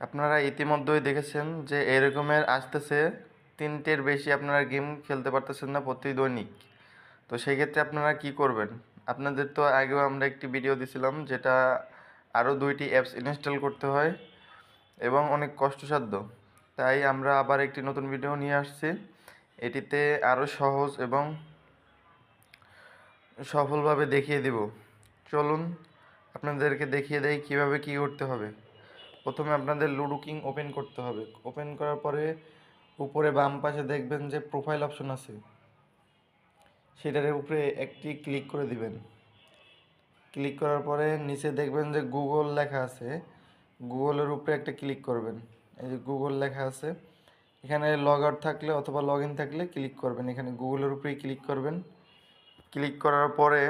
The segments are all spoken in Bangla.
আপনারা ইতিমধ্যেই দেখেছেন যে এরকমের আসতেছে তিনটের বেশি আপনারা গেম খেলতে পারতেছেন না প্রতি দৈনিক। তো সেই ক্ষেত্রে আপনারা কি করবেন? আপনাদের তো আগেও আমরা একটি ভিডিও দিছিলাম যেটা আরও দুইটি অ্যাপস ইনস্টল করতে হয় এবং অনেক কষ্টসাধ্য। তাই আমরা আবার একটি নতুন ভিডিও নিয়ে আসছি। এটিতে আরও সহজ এবং সফলভাবে দেখিয়ে দিব। চলুন আপনাদেরকে দেখিয়ে দেয় কীভাবে কী করতে হবে। প্রথমে আপনাদের লুডো কিং ওপেন করতে হবে। ওপেন করার পরে উপরে বাম পাশে দেখবেন যে প্রোফাইল অপশন আছে। সেটার উপরে একটি ক্লিক করে দিবেন। ক্লিক করার পরে নিচে দেখবেন যে গুগল লেখা আছে। গুগলের উপরে একটা ক্লিক করবেন। এই যে গুগল লেখা আছে। এখানে লগ আউট থাকলে অথবা লগ থাকলে ক্লিক করবেন। এখানে গুগলের উপরেই ক্লিক করবেন। ক্লিক করার পরে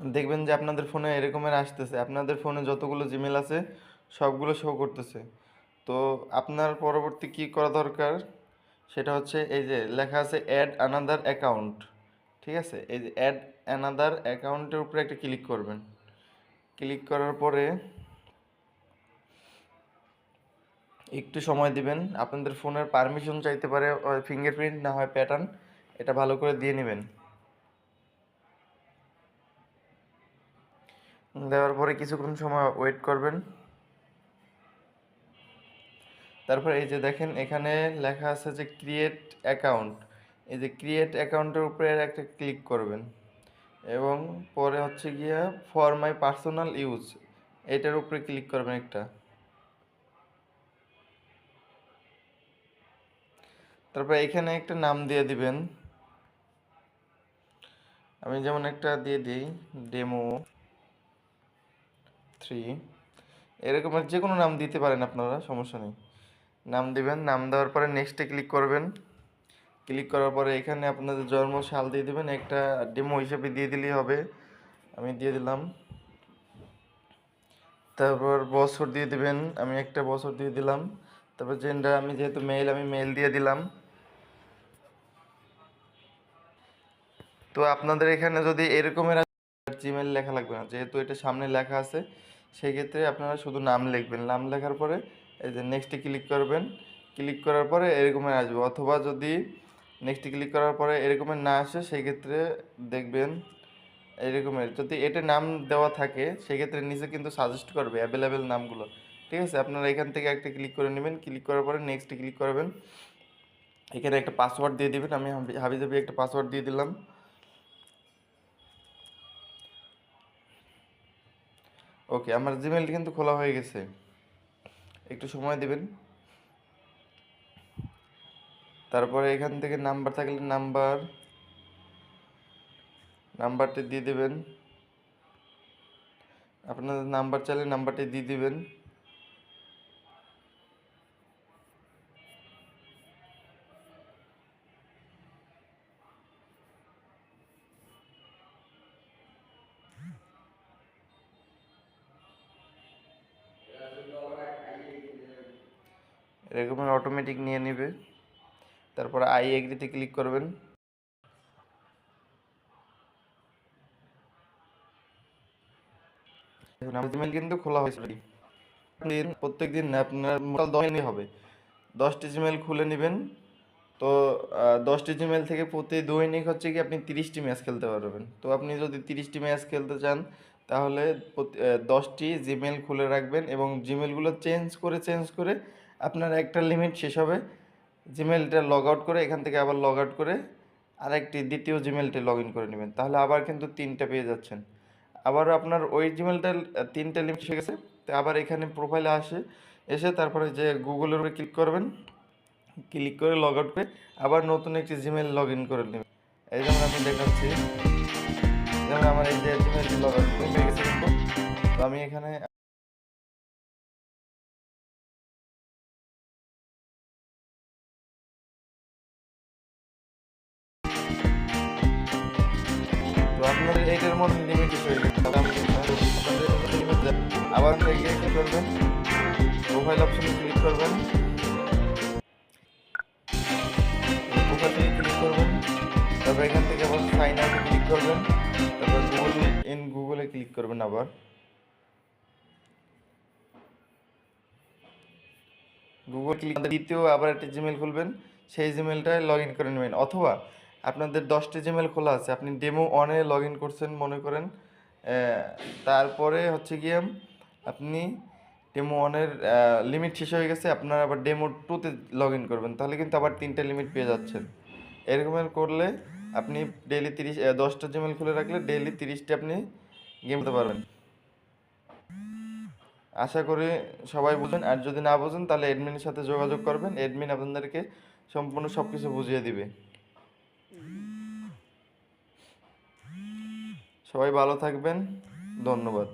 দেখবেন যে আপনাদের ফোনে এরকমের আসতেছে। আপনাদের ফোনে যতগুলো জিমেল আছে, সবগুলো শো করতেছে। তো আপনার পরবর্তী কি করা দরকার? সেটা হচ্ছে এই যে লেখা আছে অ্যাড আনাদার অ্যাকাউন্ট ঠিক আছে? এই যে অ্যাড অ্যানাদার অ্যাকাউন্টের উপরে একটা ক্লিক করবেন। ক্লিক করার পরে একটু সময় দিবেন। আপনাদের ফোনের পারমিশন চাইতে পারে ফিঙ্গারপ্রিন্ট না হয় প্যাটার্ন এটা ভালো করে দিয়ে নেবেন। দেওয়ার পরে কিছুক্ষণ সময় ওয়েট করবেন। তারপর এই যে দেখেন, এখানে লেখা আছে যে ক্রিয়েট অ্যাকাউন্ট এই যে ক্রিয়েট অ্যাকাউন্টের উপরে একটা ক্লিক করবেন। এবং পরে হচ্ছে গিয়া ফর মাই পার্সোনাল ইউজ এটার উপরে ক্লিক করবেন একটা। তারপর এখানে একটা নাম দিয়ে দিবেন। আমি যেমন একটা দিয়ে দিই ডেমো থ্রি এরকমের যে কোনো নাম দিতে পারেন আপনারা, সমস্যা নেই। নাম দিবেন, নাম দেওয়ার পরে নেক্সটে ক্লিক করবেন। ক্লিক করার পরে এখানে আপনাদের জন্ম সাল দিয়ে দিবেন, একটা ডেমো হিসেবে দিয়ে দিলেই হবে। আমি দিয়ে দিলাম। তারপর বছর দিয়ে দিবেন, আমি একটা বছর দিয়ে দিলাম। তারপর জেন্ডার আমি যেহেতু মেল আমি মেল দিয়ে দিলাম। তো আপনাদের এখানে যদি এরকমের জিমেল লেখা লাগবে না। যেহেতু এটা সামনে লেখা আছে সেই ক্ষেত্রে আপনারা শুধু নাম লিখবেন। নাম লেখার পরে এই যে নেক্সটে ক্লিক করবেন। ক্লিক করার পরে এরকমের আসবে। অথবা যদি নেক্সটে ক্লিক করার পরে এরকমের না আসে সেই ক্ষেত্রে দেখবেন এরকমের যদি এটা নাম দেওয়া থাকে, সেক্ষেত্রে নিচে কিন্তু সাজেস্ট করবে অ্যাভেলেবেল নামগুলো। ঠিক আছে? আপনারা এখান থেকে একটা ক্লিক করে নেবেন। ক্লিক করার পরে নেক্সটে ক্লিক করবেন। এখানে একটা পাসওয়ার্ড দিয়ে দিবেন। আমি হাবিজাবি একটা পাসওয়ার্ড দিয়ে দিলাম। ওকে, আমার জিমেলটি কিন্তু খোলা হয়ে গেছে। একটু সময় দিবেন। তারপরে এখান থেকে নাম্বার থাকলে নাম্বার, নাম্বারটি দিয়ে দেবেন। আপনাদের নাম্বার চাইলে নাম্বারটি দিয়ে দিবেন। এরকমের অটোমেটিক নিয়ে নেবে। তারপর আই এগ্রিতে ক্লিক করবেন। জিমেল কিন্তু খোলা হয়েছে প্রত্যেক দিন আপনার মোটাল দশই হবে। দশটি জিমেল খুলে নেবেন। তো দশটি জিমেল থেকে প্রতি দৈনিক হচ্ছে কি আপনি তিরিশটি ম্যাচ খেলতে পারবেন। তো আপনি যদি তিরিশটি ম্যাচ খেলতে চান তাহলে দশটি জিমেল খুলে রাখবেন এবং জিমেলগুলো চেঞ্জ করে চেঞ্জ করে আপনার একটা লিমিট শেষ হবে। জিমেলটা লগ আউট করে এখান থেকে আবার লগ আউট করে আরেকটি দ্বিতীয় জিমেলটা লগ ইন করে নেবেন। তাহলে আবার কিন্তু তিনটা পেয়ে যাচ্ছেন। আবার আপনার ওই জিমেলটা তিনটা লিমিট হয়ে গেছে। তো আবার এখানে প্রোফাইলে আসে, এসে তারপরে যে গুগলের উপরে ক্লিক করবেন ক্লিক করে লগ আউট করে আবার নতুন একটি জিমেল লগ ইন করে নেবেন। এই জন্য আমি দেখাচ্ছি। যেমন আমার এই যে কিন্তু। তো আমি এখানে এইটার মধ্যে। আবার থেকে কি করবেন প্রোফাইল অপশনে ক্লিক করবেন। ক্লিক করবেন আবার। গুগল ক্লিক দ্বিতীয় আবার একটা জিমেল খুলবেন। সেই জিমেলটায় লগ ইন করে নেবেন। অথবা আপনাদের দশটি জিমেল খোলা আছে। আপনি ডেমো অনে লগ ইন করছেন মনে করেন। তারপরে হচ্ছে গিয়ে আপনি ডেমো ওয়ানের লিমিট শেষ হয়ে গেছে। আপনারা আবার ডেমো টুতে লগ ইন করবেন। তাহলে কিন্তু আবার তিনটে লিমিট পেয়ে যাচ্ছেন। এরকমের করলে আপনি ডেলি তিরিশ দশটা জিমেল খুলে রাখলে ডেলি তিরিশটা আপনি গেম খেলতে পারবেন। আশা করি সবাই বুঝেন। আর যদি না বুঝেন, তাহলে অ্যাডমিনের সাথে যোগাযোগ করবেন। অ্যাডমিন আপনাদেরকে সম্পূর্ণ সব কিছু বুঝিয়ে দিবে। সবাই ভালো থাকবেন। ধন্যবাদ।